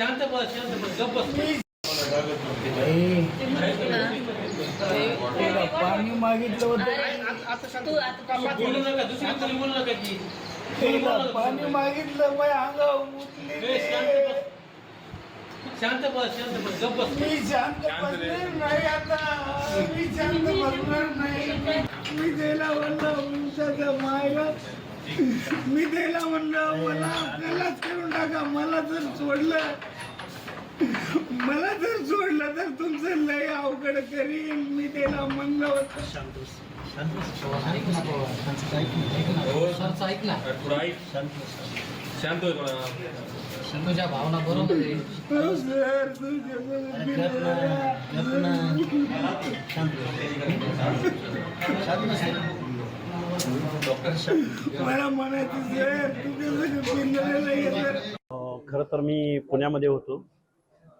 शांत बस शांत बस गप्प बस. पाणी मागितलं बोलू नका दुसरी कोणी बोलू नका की. पाणी मागितलं माझ्या अंगावर मुतली ए, शांत ते. बस. शांत बस शांत बस गप्प बस. मी शांत बसणार नाही आता. मी शांत बसणार नाही. मी त्याला म्हणलं उंचाचा मायला मी त्याला म्हणलं मला आपल्यालाच करून टाका. मला जर सोडलं तुमचं लय अवघड करीन. मी त्याला म्हणलं होतं. सरचं ऐक ना शांत होय थोडा. तुझ्या भावना बरोबर आहे. हो सर तुझ्या मला म्हणायचं सर तुझ्या पिंजऱ्याला येतं अ, खरं तर मी पुण्यामध्ये होतो.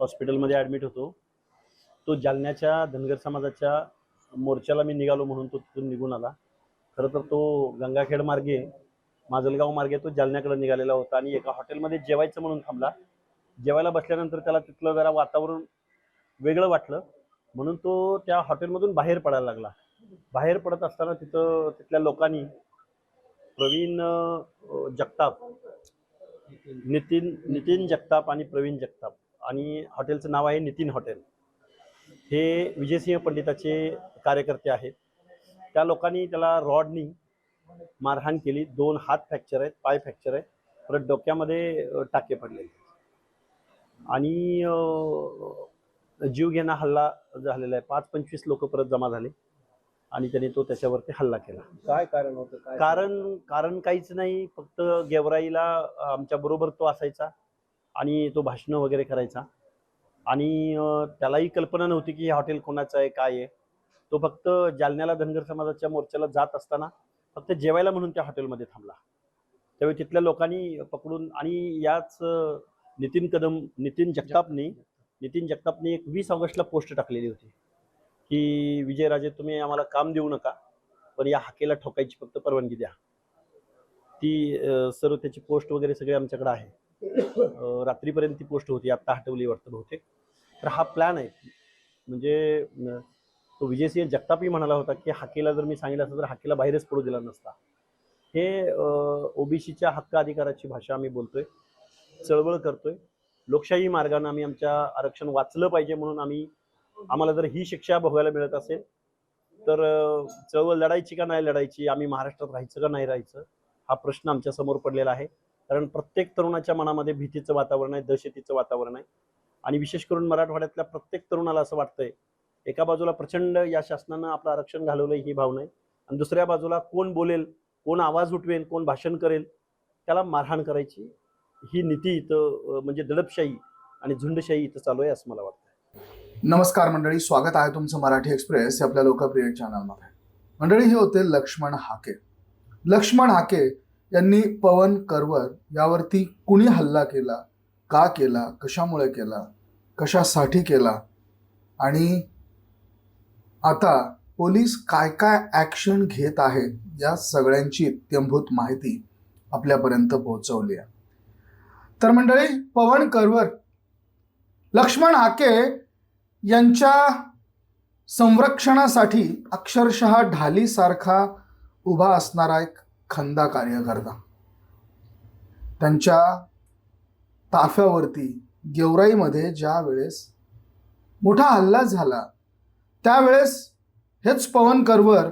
हॉस्पिटलमध्ये ॲडमिट होतो. तो जालन्याच्या धनगर समाजाच्या मोर्चाला मी निघालो म्हणून तो तिथून निघून आला. खरं तर तो गंगाखेड मार्गे माजलगाव मार्गे तो जालन्याकडे निघालेला होता आणि एका हॉटेलमध्ये जेवायचं म्हणून थांबला. जेवायला बसल्यानंतर त्याला तिथलं जरा वातावरण वेगळं वाटलं. म्हणून तो त्या हॉटेलमधून बाहेर पडायला लागला. बाहेर पडत असताना तिथं तिथल्या लोकांनी प्रवीण जगताप नितीन नितीन जगताप आणि प्रवीण जगताप आणि हॉटेलचं नाव आहे नितीन हॉटेल. हे विजयसिंह पंडिताचे कार्यकर्ते आहेत. त्या लोकांनी त्याला रॉडनी मारहाण केली. दोन हात फ्रॅक्चर आहेत पाय फ्रॅक्चर आहे परत डोक्यामध्ये टाके पडलेले आणि अ, जीवघेणा हल्ला झालेला आहे. पाच पंचवीस लोक परत जमा झाले आणि त्यांनी तो त्याच्यावरती हल्ला केला. काय कारण होतं? कारण कारण काहीच नाही. फक्त गेवराईला आमच्या बरोबर तो असायचा आणि तो भाषणं वगैरे करायचा. आणि त्यालाही कल्पना नव्हती की हे हॉटेल कोणाचं आहे काय आहे. तो फक्त जालन्याला धनगर समाजाच्या मोर्चाला जात असताना फक्त जेवायला म्हणून त्या हॉटेलमध्ये थांबला. त्यावेळी तिथल्या लोकांनी पकडून आणि याच नितीन कदम नितीन जगतापनी नितीन जगतापनी एक वीस ऑगस्टला पोस्ट टाकलेली होती. की विजयराजे तुम्ही आम्हाला काम देऊ नका पण या हाकेला ठोकायची फक्त परवानगी द्या. ती सर्व त्याची पोस्ट वगैरे सगळे आमच्याकडे आहे. रात्रीपर्यंत ती पोस्ट होती आत्ता हटवली वाटतं बहुतेक. तर हा प्लॅन आहे. म्हणजे तो तो विजयसिंह जगतापही म्हणाला होता की हाकेला जर मी सांगितलं असतं तर हाकेला बाहेरच पडू दिला नसता. हे ओबीसीच्या हक्क अधिकाराची भाषा आम्ही बोलतोय. चळवळ करतोय. लोकशाही मार्गाने आम्ही आमच्या आरक्षण वाचलं पाहिजे म्हणून आम्ही आम्हाला जर ही शिक्षा भोगायला मिळत असेल तर चळवळ लढायची का नाही लढायची आम्ही महाराष्ट्रात राहायचं का नाही राहायचं हा प्रश्न आमच्यासमोर पडलेला आहे. कारण प्रत्येक तरुणाच्या मनामध्ये भीतीचं वातावरण आहे दहशतीचं वातावरण आहे. आणि विशेष करून मराठवाड्यातल्या प्रत्येक तरुणाला असं वाटतंय एका बाजूला प्रचंड या शासनानं आपलं आरक्षण घालवलं ही भावना आहे आणि दुसऱ्या बाजूला कोण बोलेल कोण आवाज उठवेल कोण भाषण करेल त्याला मारहाण करायची ही नीती इथं म्हणजे दडपशाही आणि झुंडशाही इथं चालू आहे असं मला वाटतं नमस्कार मंडळी स्वागत आहे तुमचं मराठी एक्सप्रेस आपल्या लोकप्रिय चॅनलमध्ये मंडळी हे होते लक्ष्मण हाके. लक्ष्मण हाके यांनी पवन करवर यावरती कुणी हल्ला केला? का केला? कशामुळे केला? कशासाठी केला? आणि आता पोलीस काय काय ॲक्शन घेत आहेत या सगळ्यांची इत्यंभूत माहिती आपल्यापर्यंत पोहोचवली आहे. तर मंडळी पवन करवर लक्ष्मण हाके यांच्या संरक्षणासाठी अक्षरशः ढालीसारखा उभा असणारा एक खंदा कार्यकर्ता. त्यांच्या ताफ्यावरती गेवराईमध्ये ज्या वेळेस मोठा हल्ला झाला त्यावेळेस हेच पवन करवर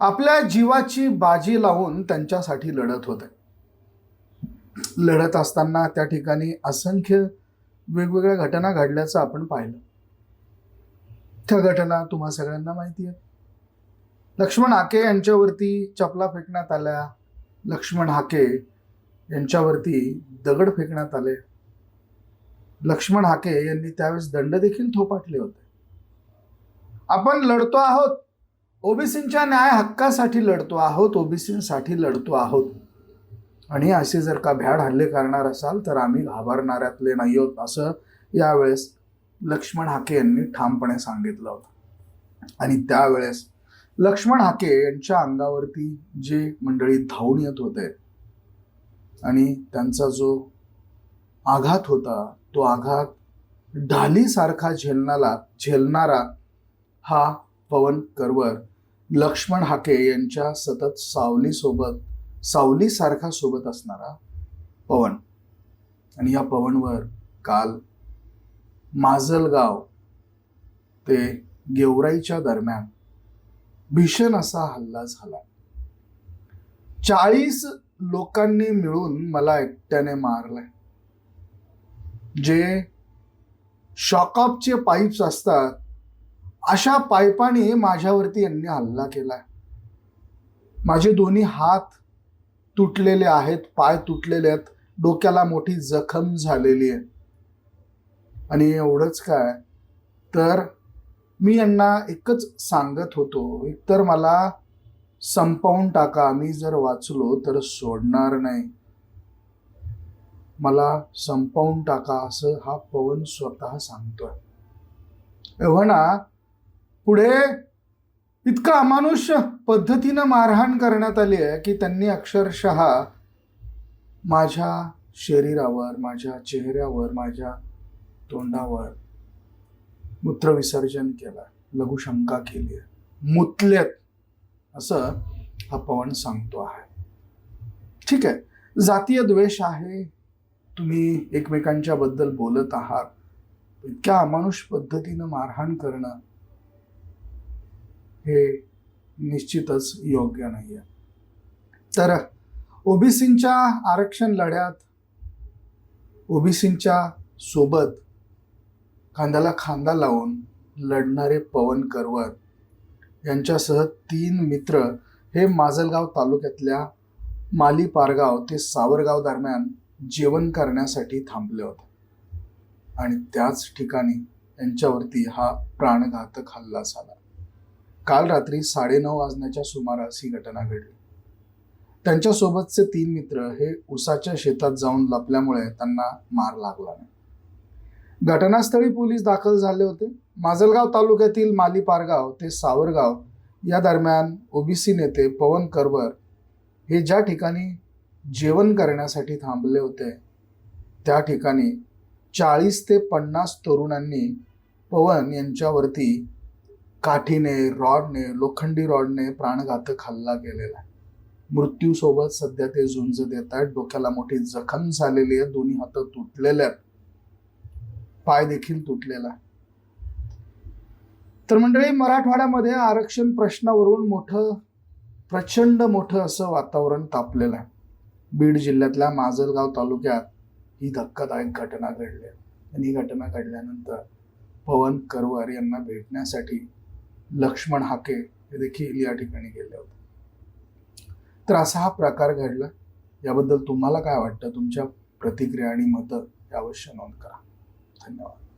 आपल्या जीवाची बाजी लावून त्यांच्यासाठी लढत होते. लढत असताना त्या ठिकाणी असंख्य वेगवेगळ्या घटना घडल्याचं आपण पाहिलं. त्या घटना तुम्हा सगळ्यांना माहिती आहे लक्ष्मण हाके यांच्यावरती चपला फेकण्यात आल्या. लक्ष्मण हाके यांच्यावरती दगड फेकण्यात आले. लक्ष्मण हाके यांनी त्यावेळेस दंड देखील थोपाटले होते. आपण लढतो आहोत. ओबीसींच्या न्याय हक्कासाठी लढतो आहोत. ओबीसींसाठी लढतो आहोत. आणि असे जर का भ्याड हल्ले करणार असाल तर आम्ही घाबरणाऱ्यातले नाही आहोत असं यावेळेस लक्ष्मण हाके यांनी ठामपणे सांगितलं होतं. आणि त्यावेळेस लक्ष्मण हाके यांच्या अंगावरती जे मंडळी धावून येत होते आणि त्यांचा जो आघात होता तो आघात ढालीसारखा झेलणारा झेलणारा हा पवन करवर लक्ष्मण हाके यांच्या सतत सावलीसोबत सावलीसारखा सोबत असणारा पवन. आणि या पवनवर काल माजलगाव ते गेवराईच्या दरम्यान भीषण असा हल्ला झाला. चाळीस लोकांनी मिळून मला एकट्याने मारलंय. जे शॉकअपचे पाईप्स असतात अशा पाईपाने माझ्यावरती यांनी हल्ला केलाय. माझे दोन्ही हात तुटलेले आहेत पाय तुटलेले आहेत डोक्याला मोठी जखम झालेली आहे. आणि एवढंच काय तर मी यांना एकच सांगत होतो एकतर मला संपवून टाका मी जर वाचलो तर सोडणार नाही. मला संपवून टाका असं हा पवन स्वतः सांगतोय. म्हणा पुढे इतकं अमानुष्य पद्धतीनं मारहाण करण्यात आली आहे की त्यांनी अक्षरशः माझ्या शरीरावर माझ्या चेहऱ्यावर माझ्या तोंडावर मूत्रविसर्जन केलं लघुशंका केली आहे. मुतलेत असं हा पवन सांगतो आहे. ठीक आहे. जातीय द्वेष आहे. तुम्ही एकमेकांच्या बद्दल बोलत आहात. इतक्या अमानुष पद्धतीनं मारहाण करणं हे निश्चितच योग्य नाही आहे तर ओबीसींच्या आरक्षण लढ्यात ओबीसींच्या सोबत खांद्याला खांदा लावून लढणारे पवन करवत यांच्यासह तीन मित्र हे माजलगाव तालुक्यातल्या माली पारगाव ते सावरगाव दरम्यान जेवण करण्यासाठी थांबले होते. आणि त्याच ठिकाणी यांच्यावरती हा प्राणघातक हल्ला झाला. काल रात्री साडेनऊ वाजण्याच्या सुमारास ही घटना घडली. त्यांच्यासोबतचे तीन मित्र हे उसाच्या शेतात जाऊन लपल्यामुळे त्यांना मार लागला नाही. घटनास्थळी पोलीस दाखल झाले होते. माजलगाव तालुक्यातील माली पारगाव ते सावरगाव या दरम्यान ओबीसी नेते पवन करवर हे ज्या ठिकाणी जेवण करण्यासाठी थांबले होते त्या ठिकाणी चाळीस ते पन्नास तरुणांनी पवन यांच्यावरती काठीने रॉडने लोखंडी रॉडने प्राणघातक हल्ला केलेला आहे. मृत्यूसोबत सध्या ते झुंज देत आहेत. डोक्याला मोठी जखम झालेली आहे. दोन्ही हात तुटलेले आहेत. पाय देखील तुटलेला. आहे तर मंडळी मराठवाड्यामध्ये आरक्षण प्रश्नावरून मोठं प्रचंड मोठं असं वातावरण तापलेलं आहे. बीड जिल्ह्यातल्या माजलगाव तालुक्यात ही धक्कादायक घटना घडली आहे. आणि ही घटना घडल्यानंतर पवन करवार यांना भेटण्यासाठी लक्ष्मण हाके हे देखील या ठिकाणी गेले होते. तर असा हा प्रकार घडला. याबद्दल तुम्हाला काय वाटतं? तुमच्या प्रतिक्रिया आणि मतं हे अवश्य नोंद करा. धन्यवाद